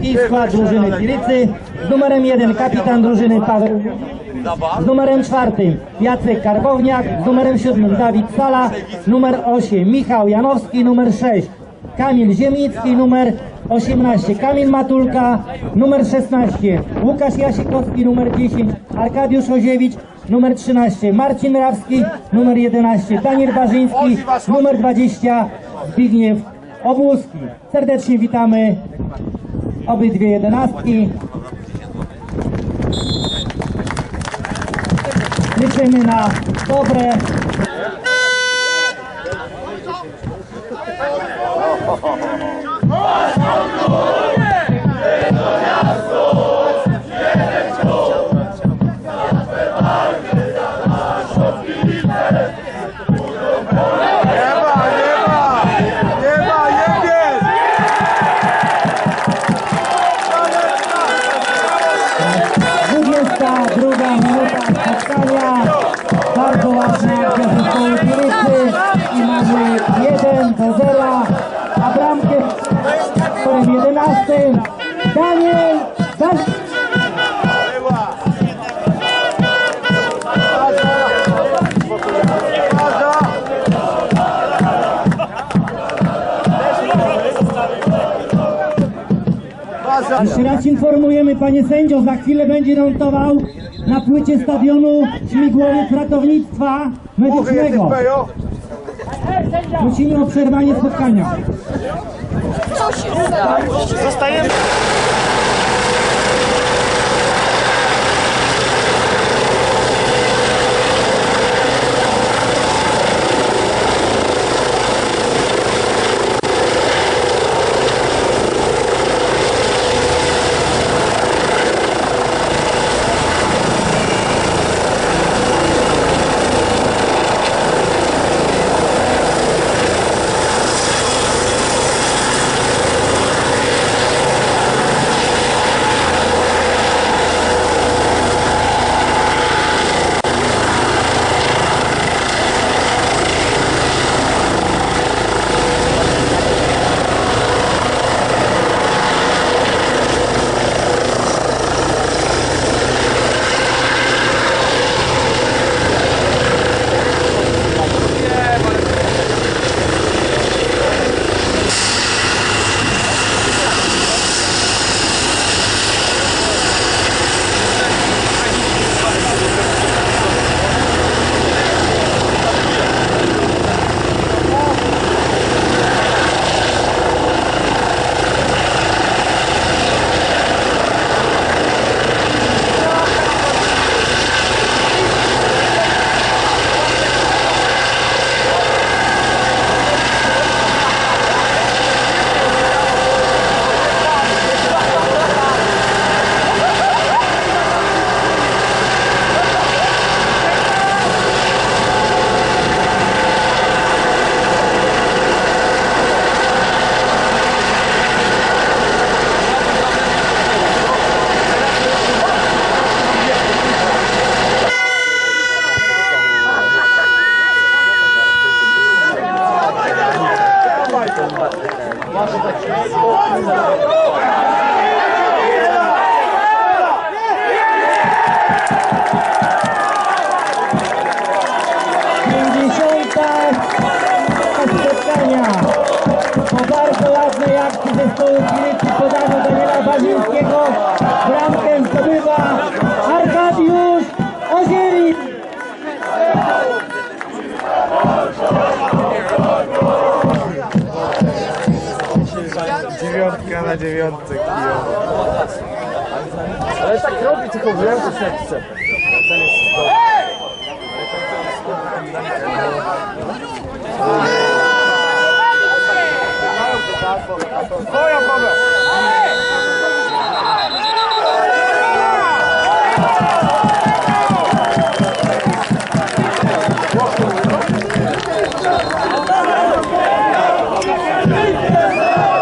i skład drużyny Pilicy. Z numerem 1 kapitan drużyny Paweł. Z numerem czwartym Jacek Karbowniak, z numerem siódmym Dawid Sala, numer 8 Michał Janowski, numer 6 Kamil Ziemnicki, numer 18 Kamil Matulka, numer 16 Łukasz Jasikowski, numer 10 Arkadiusz Oziewicz, numer 13 Marcin Rawski, numer 11 Daniel Barzyński, numer 20 Zbigniew Obłuski. Serdecznie witamy obydwie jedenastki. Liczymy na dobre Nie Jeszcze raz informujemy panie sędzio, za chwilę będzie notował na płycie stadionu śmigłowiec ratownictwa medycznego. Prosimy o przerwanie spotkania. Pięćdziesiąta spotkania. Po bardzo ładnej akcji zespołu Pilicy podano Daniela Barzyńskiego. Ewent aqui, ó. Ale tak robi, tylko wziąłem coś na chce. Ten jest dobry.